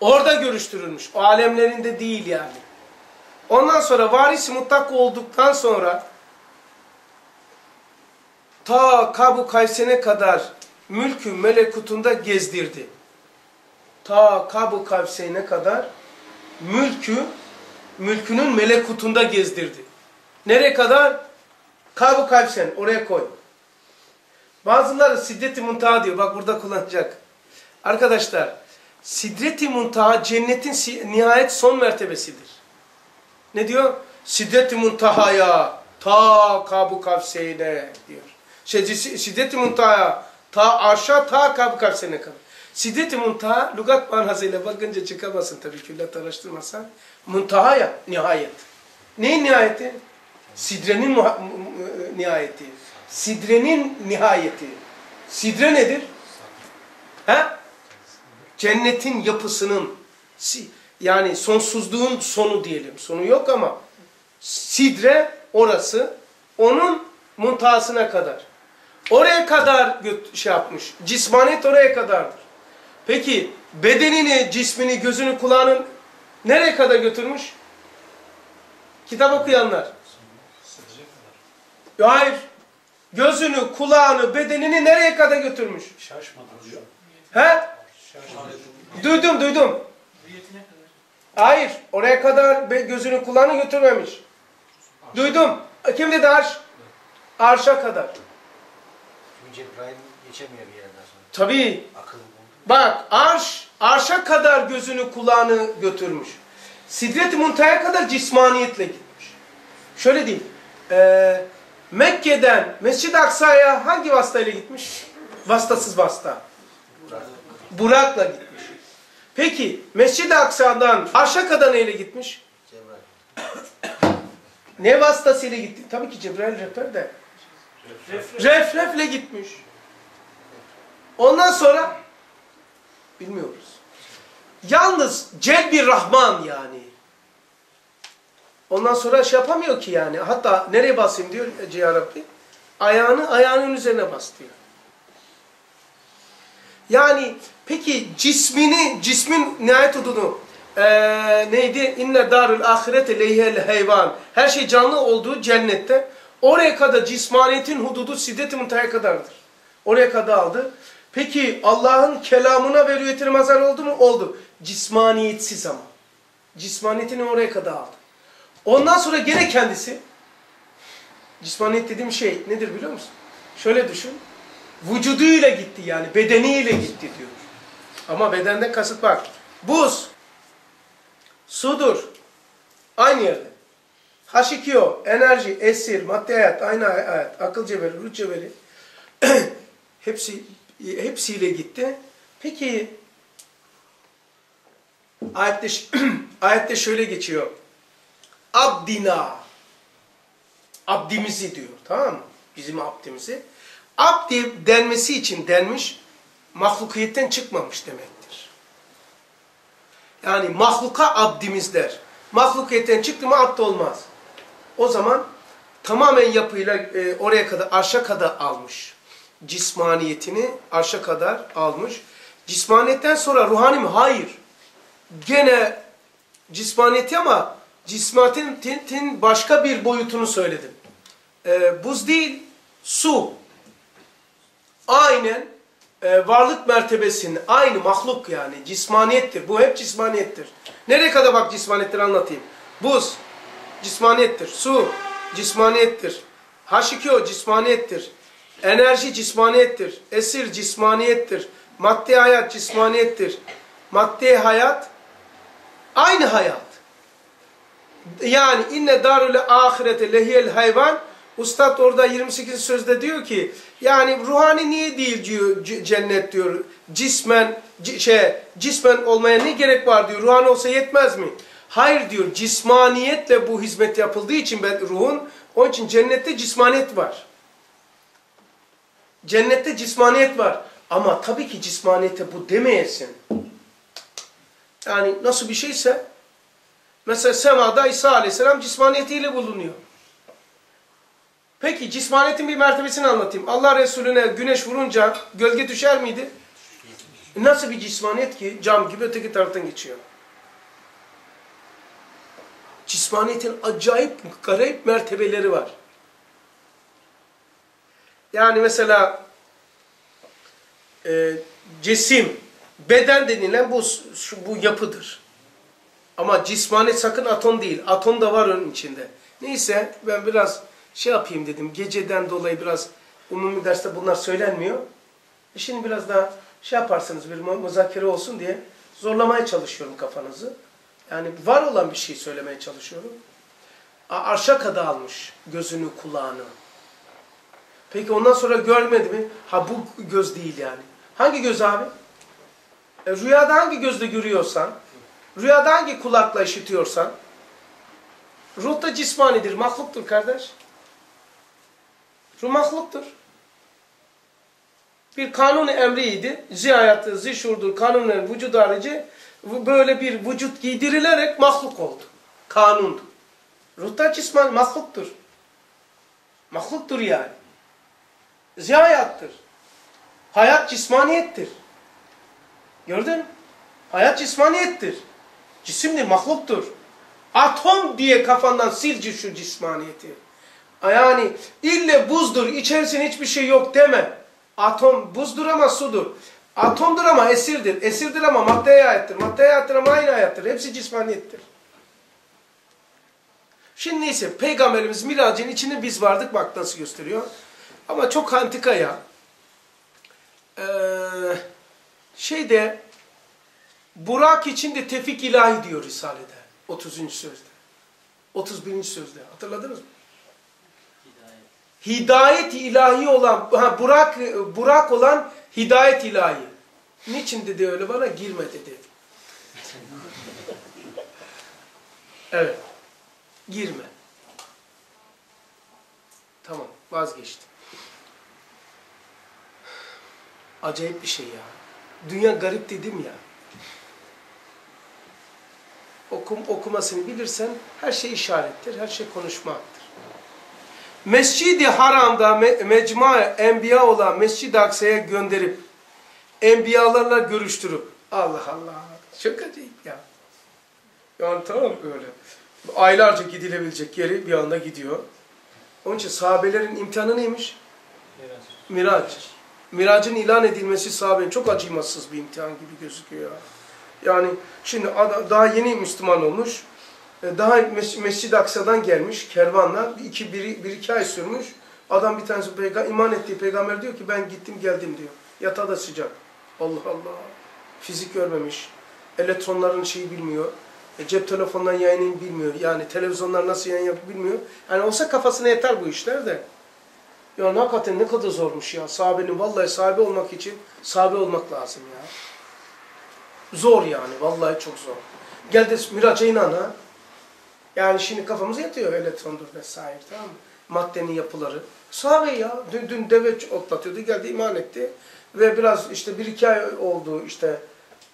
Orada görüştürülmüş. O alemlerinde değil yani. Ondan sonra varisi mutlak olduktan sonra ta Kabu Kaysen'e kadar mülkü melekutunda gezdirdi. Ta Kabu Kaysen'e kadar mülkü mülkünün melekutunda gezdirdi. Nereye kadar? Kabu Kaysen oraya koy. Bazıları Siddet-i diyor. Bak burada kullanacak. Arkadaşlar Sidret-i Muntaha cennetin nihayet son mertebesidir. Ne diyor? Siddet-i Muntaha'ya ta Kabu Kavseyne diyor. Şey, Siddet-i Muntaha'ya ta aşağı ta Kabu Kavseyne kadar. Siddet-i Muntaha lügat manasıyla bakınca çıkamazsın tabii küllet araştırmasan. Muntaha'ya nihayet. Neyin nihayeti? Sidrenin nihayeti. Sidrenin nihayeti. Sidre nedir? He? Cennetin yapısının yani sonsuzluğun sonu diyelim. Sonu yok ama sidre orası onun muntahasına kadar. Oraya kadar şey yapmış. Cismanet oraya kadardır. Peki bedenini, cismini, gözünü, kulağını nereye kadar götürmüş? Kitap okuyanlar. Hayır. Gözünü, kulağını, bedenini nereye kadar götürmüş? Şaşmadı hocam. He? Duydum, duydum. Hayır, oraya kadar gözünü kulağını götürmemiş. Duydum. Kim dedi arş? Arşa kadar. Çünkü Cebrail geçemiyor bir yerden sonra. Tabii. Akıl. Bak arş, arşa kadar gözünü kulağını götürmüş. Sidret-i Muntaha'ya kadar cismaniyetle gitmiş. Şöyle diyeyim. Ee, Mekke'den Mescid-i Aksa'ya hangi vasıtayla gitmiş? Vasıtasız vasıta. Burak'la gitmiş. Peki Mescid-i Aksa'dan Arş'a kadar neyle gitmiş? Cebrail. Ne vasıtasıyla gitti? Tabii ki Cebrail rehber de. Refrefle gitmiş. Ondan sonra bilmiyoruz. Yalnız Celbi Rahman yani. Ondan sonra şey yapamıyor ki yani. Hatta nereye basayım diyor ya Rabbi. Ayağını ayağının üzerine bas diyor. Yani peki cismini, cismin nihayet hudunu ee, neydi? İnne darul ahirete leyhel hayvan. Her şey canlı olduğu cennette. Oraya kadar cismaniyetin hududu siddet-i kadardır. Oraya kadar aldı. Peki Allah'ın kelamına ve rüyetine mazhar oldu mu? Oldu. Cismaniyetsiz ama. Cismaniyetini oraya kadar aldı. Ondan sonra gene kendisi cismaniyet dediğim şey nedir biliyor musun? Şöyle düşün. Vücuduyla gitti yani. Bedeniyle gitti diyor. Ama bedende kasıt bak. Buz, sudur. Aynı yerde. H2O, enerji, esir, madde hayat, aynı hayat, akıl cebeli, ruh cebeli. hepsi hepsiyle gitti. Peki ayette ayette şöyle geçiyor. Abdina. Abdimizi diyor. Tamam mı? Bizim abdimizi. Abdi denmesi için denmiş, mahlukiyetten çıkmamış demektir. Yani mahluka abdimiz der. Mahlukiyetten çıktı mı abd olmaz. O zaman tamamen yapıyla e, oraya kadar, arşa kadar almış. Cismaniyetini arşa kadar almış. Cismaniyetten sonra ruhani mi? Hayır. Gene cismaniyeti ama cismaniyetin başka bir boyutunu söyledim. E, buz değil, su aynen e, varlık mertebesinin aynı mahluk yani cismaniyettir. Bu hep cismaniyettir. Nereye kadar bak cismaniyettir anlatayım. Buz cismaniyettir. Su cismaniyettir. H2O cismaniyettir. Enerji cismaniyettir. Esir cismaniyettir. Madde hayat cismaniyettir. Madde hayat aynı hayat. Yani inne darul ahirete lehiyel hayvan Ustad orada 28 sözde diyor ki yani ruhani niye değil diyor cennet diyor. Cismen şey cismen olmaya ne gerek var diyor. Ruhani olsa yetmez mi? Hayır diyor. Cismaniyetle bu hizmet yapıldığı için ben ruhun onun için cennette cismaniyet var. Cennette cismaniyet var. Ama tabii ki cismaniyete bu demeyesin. Yani nasıl bir şeyse mesela semada İsa Aleyhisselam cismaniyetiyle bulunuyor. Peki cismaniyetin bir mertebesini anlatayım. Allah Resulüne güneş vurunca gölge düşer miydi? Nasıl bir cismaniyet ki cam gibi öteki taraftan geçiyor. Cismaniyetin acayip garip mertebeleri var. Yani mesela e, cesim, beden denilen bu şu, bu yapıdır. Ama cismaniyet sakın atom değil. Atom da var onun içinde. Neyse ben biraz şey yapayım dedim. Geceden dolayı biraz umumi derste bunlar söylenmiyor. E şimdi biraz daha şey yaparsınız bir muzakere olsun diye zorlamaya çalışıyorum kafanızı. Yani var olan bir şey söylemeye çalışıyorum. Arşa kadar almış gözünü kulağını. Peki ondan sonra görmedi mi? Ha bu göz değil yani. Hangi göz abi? E, rüyada hangi gözle görüyorsan, rüyada hangi kulakla işitiyorsan, ruh da cismanidir, mahluktur kardeş. Ruh mahluktur. Bir kanun emriydi. Zihayatı, zişurdur, kanunların vücud harici böyle bir vücut giydirilerek mahluk oldu. Kanundu. Ruh da cisman, mahluktur. Mahluktur yani. Zihayattır. Hayat cismaniyettir. Gördün? Hayat cismaniyettir. Cisimdir, mahluktur. Atom diye kafandan silci şu cismaniyeti. Yani ille buzdur, içerisinde hiçbir şey yok deme. Atom buzdur ama sudur. Atomdur ama esirdir. Esirdir ama maddeye aittir. Maddeye aittir ama aynı hayattır. Hepsi cismaniyettir. Şimdi neyse peygamberimiz miracın içinde biz vardık bak nasıl gösteriyor. Ama çok antika ya. Ee, şeyde Burak için de tefik ilahi diyor Risale'de. 30. sözde. 31. sözde. Hatırladınız mı? Hidayet ilahi olan, ha, Burak, Burak olan hidayet ilahi. Niçin dedi öyle bana? Girme dedi. Evet. Girme. Tamam. Vazgeçtim. Acayip bir şey ya. Dünya garip dedim ya. Okum, okumasını bilirsen her şey işarettir, her şey konuşmaktır. Mescid-i Haram'da me mecma enbiya olan Mescid-i Aksa'ya gönderip enbiyalarla görüştürüp Allah Allah çok acayip ya. Yani tamam öyle. Aylarca gidilebilecek yeri bir anda gidiyor. Onun için sahabelerin imtihanı neymiş? Miraç. Miracın ilan edilmesi sahabenin çok acımasız bir imtihan gibi gözüküyor. Yani şimdi daha yeni Müslüman olmuş. E, Daha Mes- Mescid-i Aksa'dan gelmiş kervanla. İki, bir, bir iki ay sürmüş. Adam bir tanesi peyga- iman ettiği peygamber diyor ki ben gittim geldim diyor. Yatağı da sıcak. Allah Allah. Fizik görmemiş. Elektronların şeyi bilmiyor. E, cep telefonundan yayını bilmiyor. Yani televizyonlar nasıl yayın yapıyor bilmiyor. Yani olsa kafasına yeter bu işler de. Ya hakikaten ne kadar zormuş ya. Sahabenin vallahi sahabe olmak için sahabe olmak lazım ya. Zor yani. Vallahi çok zor. Gel de miraca inan ha. Yani şimdi kafamız yatıyor elektrondur vesaire tamam mı? Maddenin yapıları. Sahabe ya. Dün, dün deve otlatıyordu. Geldi iman etti. Ve biraz işte bir iki ay oldu işte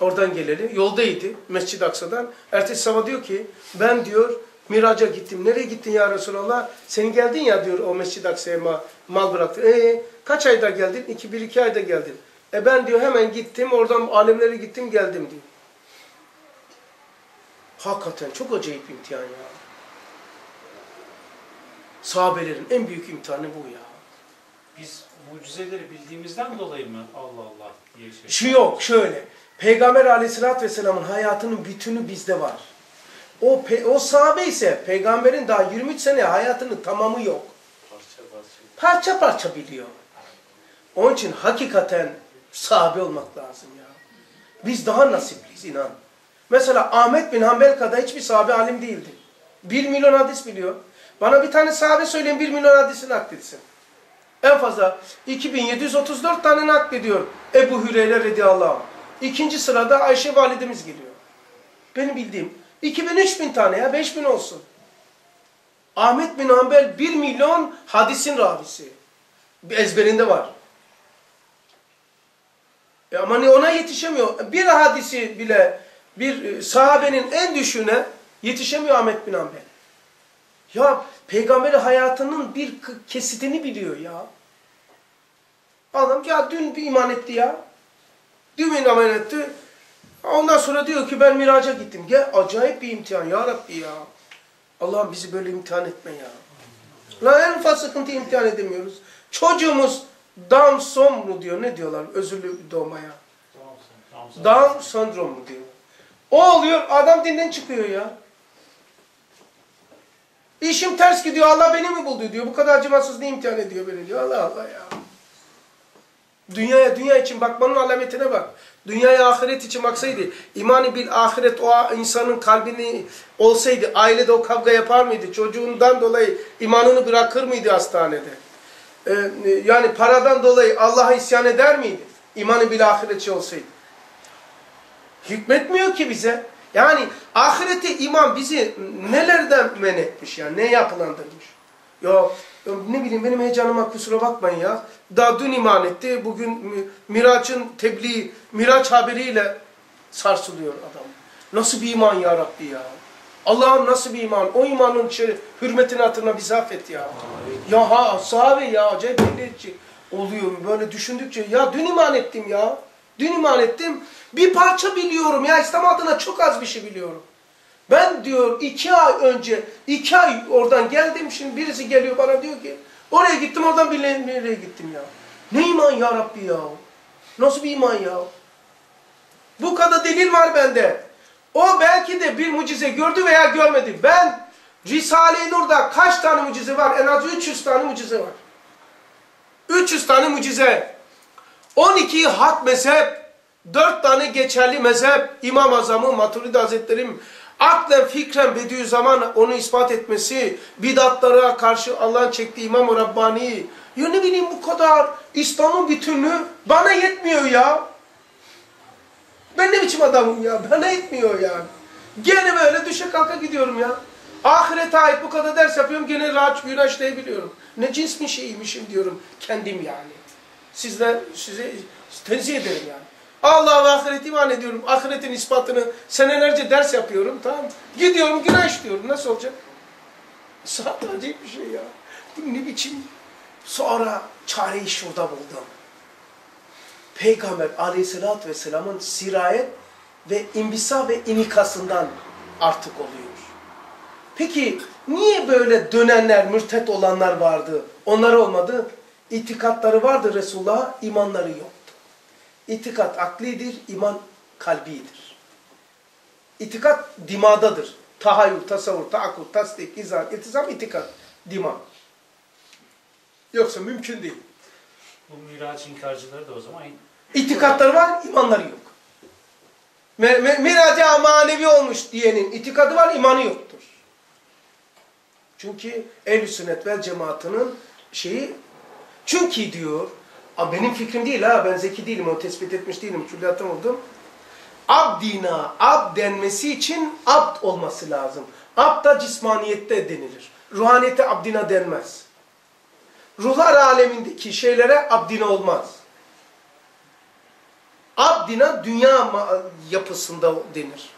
oradan geleli. Yoldaydı Mescid-i Aksa'dan. Ertesi sabah diyor ki ben diyor miraca gittim. Nereye gittin ya Resulallah? Sen geldin ya diyor o Mescid-i Aksa'ya ma- mal bıraktın. Ee, kaç ayda geldin? İki, bir iki ayda geldin. E ben diyor hemen gittim oradan alemlere gittim geldim diyor. Hakikaten çok acayip imtihan ya. Sahabelerin en büyük imtihanı bu ya. Biz mucizeleri bildiğimizden dolayı mı Allah Allah diye şey. Şu yok şöyle. Peygamber aleyhissalatü vesselamın hayatının bütünü bizde var. O, pe- o sahabe ise peygamberin daha 23 sene hayatının tamamı yok. Parça parça. Parça parça biliyor. Onun için hakikaten sahabe olmak lazım ya. Biz daha nasipliyiz inan. Mesela Ahmet bin Hanbel kadar hiçbir sahabe alim değildi. Bir milyon hadis biliyor. Bana bir tane sahabe söyleyin bir milyon hadisi nakletsin. En fazla 2734 tane naklediyor Ebu Hüreyre radıyallahu anh. İkinci sırada Ayşe validemiz geliyor. Benim bildiğim 2000-3000 tane ya 5000 olsun. Ahmet bin Hanbel 1 milyon hadisin ravisi. Bir ezberinde var. E ama ona yetişemiyor. Bir hadisi bile bir e, sahabenin en düşüğüne yetişemiyor Ahmet bin Hanbel. Ya peygamberi hayatının bir kesitini biliyor ya. Adam ya dün bir iman etti ya. Düğmeyi ameliyat etti. Ondan sonra diyor ki ben miraca gittim. Gel acayip bir imtihan ya Rabbi ya. Allah'ım bizi böyle imtihan etme ya. La en ufak sıkıntı imtihan edemiyoruz. Çocuğumuz Down syndrome mu diyor ne diyorlar özürlü doğmaya. Down sendromu mu diyor. O oluyor adam dinden çıkıyor ya. İşim ters gidiyor Allah beni mi buldu diyor. Bu kadar acımasız ne imtihan ediyor beni diyor. Allah Allah ya. Dünyaya dünya için bakmanın alametine bak. Dünyaya ahiret için baksaydı, imanı bil ahiret o insanın kalbini olsaydı, ailede o kavga yapar mıydı? Çocuğundan dolayı imanını bırakır mıydı hastanede? Ee, yani paradan dolayı Allah'a isyan eder miydi? İmanı bil ahiretçi olsaydı. Hükmetmiyor ki bize. Yani ahirete iman bizi nelerden men etmiş yani ne yapılandırmış. Ya, ya ne bileyim benim heyecanıma kusura bakmayın ya. Daha dün iman etti. Bugün mi- Miraç'ın tebliğ, Miraç haberiyle sarsılıyor adam. Nasıl bir iman ya Rabbi ya. Allah'ım nasıl bir iman. O imanın şey, hürmetini hatırına bizi affet ya. Ya ha sahabe ya acayip oluyor. Böyle düşündükçe ya dün iman ettim ya. Dün iman ettim. Bir parça biliyorum ya İslam adına çok az bir şey biliyorum. Ben diyor iki ay önce, iki ay oradan geldim. Şimdi birisi geliyor bana diyor ki oraya gittim oradan bir nereye gittim ya. Ne iman ya Rabbi ya. Nasıl bir iman ya. Bu kadar delil var bende. O belki de bir mucize gördü veya görmedi. Ben Risale-i Nur'da kaç tane mucize var? En az 300 tane mucize var. 300 tane mucize. 12 hak mezhep, 4 tane geçerli mezhep, İmam Azam'ı, Maturidi Hazretleri'm, aklen fikren Bediüzzaman onu ispat etmesi, bidatlara karşı Allah'ın çektiği İmam-ı Rabbani, ya ne bileyim bu kadar İslam'ın bütünlüğü bana yetmiyor ya. Ben ne biçim adamım ya, bana yetmiyor yani. Gene böyle düşe kalka gidiyorum ya. Ahirete ait bu kadar ders yapıyorum, gene rahat güneşleyebiliyorum. Ne cins bir şeymişim diyorum kendim yani. Sizler, size tenzih ederim yani. Allah'a ve ahiret iman ediyorum. Ahiretin ispatını senelerce ders yapıyorum. Tamam Gidiyorum günah işliyorum. Nasıl olacak? Saat acayip bir şey ya. Ne biçim? Sonra çareyi şurada buldum. Peygamber aleyhissalatü vesselamın sirayet ve imbisa ve inikasından artık oluyor. Peki niye böyle dönenler, mürtet olanlar vardı? Onlar olmadı. İtikatları vardı Resulullah'a, imanları yoktu. İtikat aklidir, iman kalbidir. İtikat dimadadır. Tahayyül, tasavvur, taakkul, tasdik, izan, iltizam, itikat, dima. Yoksa mümkün değil. Bu Miraç inkarcıları da o zaman İtikatları var, imanları yok. Miraca manevi olmuş diyenin itikadı var, imanı yoktur. Çünkü ehl sünnet vel cemaatinin şeyi, çünkü diyor, "Aa, benim fikrim değil ha, ben zeki değilim, onu tespit etmiş değilim, külliyattan oldum. Abdina, ab denmesi için abd olması lazım. Abd da cismaniyette denilir. Ruhaniyete abdina denmez. Ruhlar alemindeki şeylere abdina olmaz. Abdina dünya yapısında denir.